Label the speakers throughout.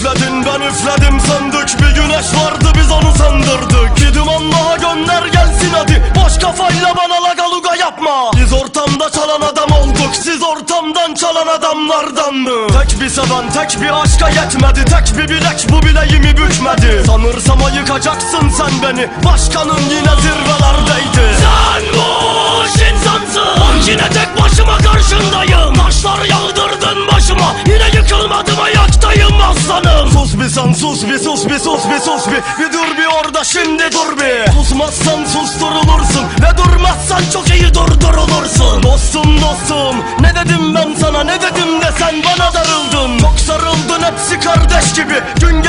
Speaker 1: ben üfledim. Söndük Bir güneş vardı biz onu söndürdük. Bir duman daha gönder gelsin hadi. Boş kafayla bana lagaluga yapma. Biz ortamda çalan adam olduk Siz ortamdan çalan adamlardandı Tek bir seven tek bir aşka yetmedi. Tek bir bilek bu bileğimi bükmedi. Sanırsam yıkacaksın sen beni. Başkanın yine zirvelerdeydi sen sus bir sus bir sus bir sus bir. Bir dur bir orada şimdi dur bir. Susmazsan susturulursun Ve durmazsan çok iyi durdurulursun. Dostum dostum Ne dedim ben sana ne dedim de sen bana darıldın. Çok sarıldın hepsi kardeş gibi. Gün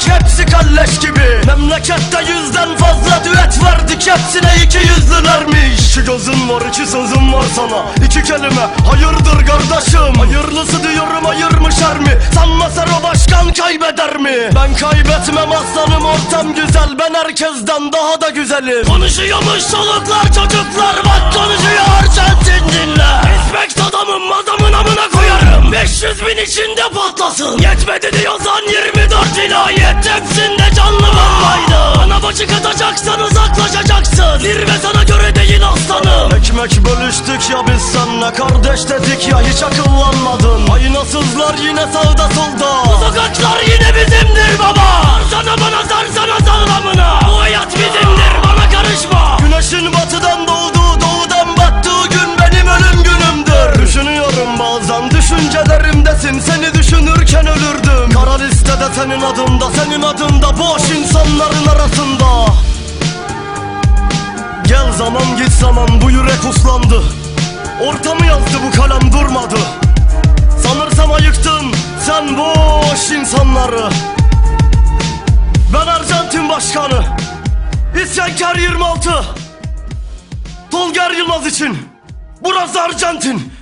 Speaker 1: gelecek hepsi kalleş gibi. Memlekette yüzden fazla düet verdik Hepsine iki yüzlülermiş. İki gözün var iki sözüm var sana. İki kelime hayırdır kardeşim? Hayırlısı diyorum hayırmış er mi Sanma Sero başkan kaybeder mi? Ben kaybetmem aslanım ortam güzel. Ben herkesten daha da güzelim. Konuşuyormuş soluklar çocuklar Bak konuşuyor. Sensin dinle. Respekt adamım adamın amına koyarım. 500 bin içinde patlasın. Yetmedi diyorsan 24 katacaksan uzaklaşacaksın. Zirve sana göre değil aslanım. Ekmek bölüştük ya biz senle Kardeş dedik ya hiç akıllanmadın. Aynasızlar yine sağda solda. Bu sokaklar yine bizimdir baba. Sana bana sarsana sağlamına Bu hayat bizimdir bana karışma. Güneşin batıdan doğduğu doğudan battığı gün benim ölüm günümdür. Düşünüyorum bazen düşüncelerimdesin. Seni düşünürken ölürdüm. Kara listede senin adında senin adında Boş insanların arasında Zaman git zaman bu yürek uslandı. Ortamı yazdı bu kalem durmadı. Sanırsam ayıktın sen boş insanları. Ben Arjantin başkanı İsyankar 26 Tolga Yılmaz için. Burası Arjantin